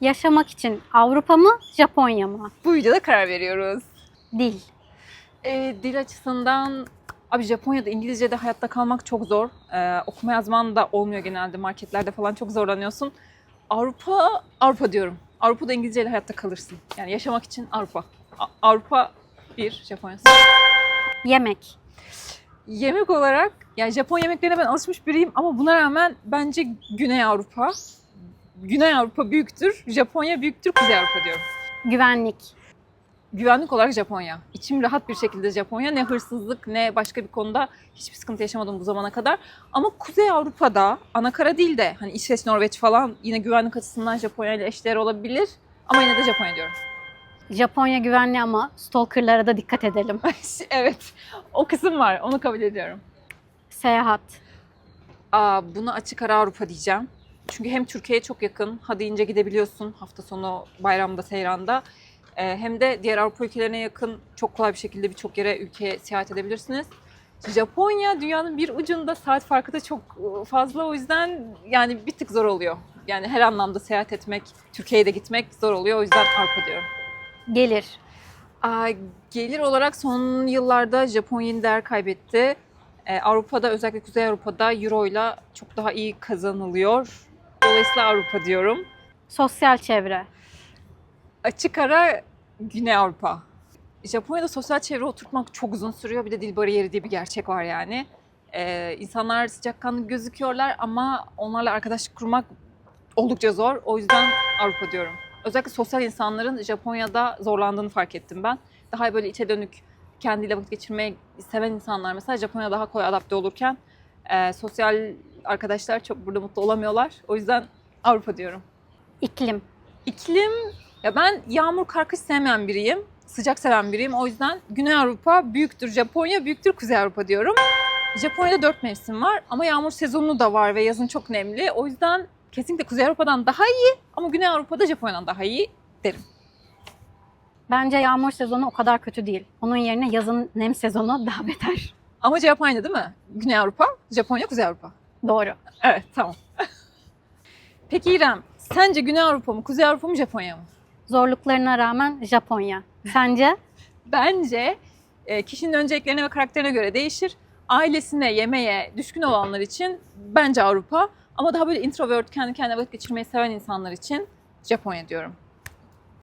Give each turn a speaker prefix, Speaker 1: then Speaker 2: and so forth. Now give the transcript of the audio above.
Speaker 1: Yaşamak için Avrupa mı, Japonya mı?
Speaker 2: Bu videoda karar veriyoruz.
Speaker 1: Dil.
Speaker 2: Ee, dil açısından abi Japonya'da İngilizce'de hayatta kalmak çok zor. Ee, okuma yazman da olmuyor genelde. Marketlerde falan çok zorlanıyorsun. Avrupa, Avrupa diyorum. Avrupa'da İngilizceyle hayatta kalırsın. Yani yaşamak için Avrupa. A- Avrupa bir, Japonya.
Speaker 1: Yemek.
Speaker 2: Yemek olarak yani Japon yemeklerine ben alışmış biriyim ama buna rağmen bence Güney Avrupa. Güney Avrupa büyüktür, Japonya büyüktür, Kuzey Avrupa diyorum.
Speaker 1: Güvenlik.
Speaker 2: Güvenlik olarak Japonya. İçim rahat bir şekilde Japonya. Ne hırsızlık ne başka bir konuda hiçbir sıkıntı yaşamadım bu zamana kadar. Ama Kuzey Avrupa'da, Anakara değil de hani İsveç, Norveç falan yine güvenlik açısından Japonya ile eşdeğer olabilir. Ama yine de Japonya diyorum.
Speaker 1: Japonya güvenli ama stalkerlara da dikkat edelim.
Speaker 2: evet, o kısım var. Onu kabul ediyorum.
Speaker 1: Seyahat.
Speaker 2: Aa, bunu açık ara Avrupa diyeceğim. Çünkü hem Türkiye'ye çok yakın, hadi ince gidebiliyorsun hafta sonu bayramda, seyranda. Ee, hem de diğer Avrupa ülkelerine yakın çok kolay bir şekilde birçok yere, ülkeye seyahat edebilirsiniz. Japonya dünyanın bir ucunda saat farkı da çok e, fazla o yüzden yani bir tık zor oluyor. Yani her anlamda seyahat etmek, Türkiye'ye de gitmek zor oluyor o yüzden Avrupa diyorum.
Speaker 1: Gelir.
Speaker 2: Aa, gelir olarak son yıllarda Japonya değer kaybetti. Ee, Avrupa'da özellikle Kuzey Avrupa'da Euro ile çok daha iyi kazanılıyor. Dolayısıyla Avrupa diyorum.
Speaker 1: Sosyal çevre.
Speaker 2: Açık ara Güney Avrupa. Japonya'da sosyal çevre oturtmak çok uzun sürüyor. Bir de dil bariyeri diye bir gerçek var yani. Ee, insanlar sıcakkanlı gözüküyorlar ama onlarla arkadaşlık kurmak oldukça zor. O yüzden Avrupa diyorum. Özellikle sosyal insanların Japonya'da zorlandığını fark ettim ben. Daha böyle içe dönük, kendiyle vakit geçirmeyi seven insanlar mesela Japonya'da daha kolay adapte olurken e, sosyal arkadaşlar çok burada mutlu olamıyorlar. O yüzden Avrupa diyorum.
Speaker 1: İklim.
Speaker 2: İklim, ya ben yağmur karkış sevmeyen biriyim. Sıcak seven biriyim. O yüzden Güney Avrupa büyüktür Japonya, büyüktür Kuzey Avrupa diyorum. Japonya'da dört mevsim var ama yağmur sezonu da var ve yazın çok nemli. O yüzden kesinlikle Kuzey Avrupa'dan daha iyi ama Güney Avrupa'da Japonya'dan daha iyi derim.
Speaker 1: Bence yağmur sezonu o kadar kötü değil. Onun yerine yazın nem sezonu daha beter.
Speaker 2: Ama aynı değil mi? Güney Avrupa, Japonya, Kuzey Avrupa.
Speaker 1: Doğru.
Speaker 2: Evet, tamam. Peki İrem, sence Güney Avrupa mı, Kuzey Avrupa mı, Japonya mı?
Speaker 1: Zorluklarına rağmen Japonya. Sence?
Speaker 2: Bence e, kişinin önceliklerine ve karakterine göre değişir. Ailesine, yemeğe düşkün olanlar için bence Avrupa. Ama daha böyle introvert, kendi kendine vakit geçirmeyi seven insanlar için Japonya diyorum.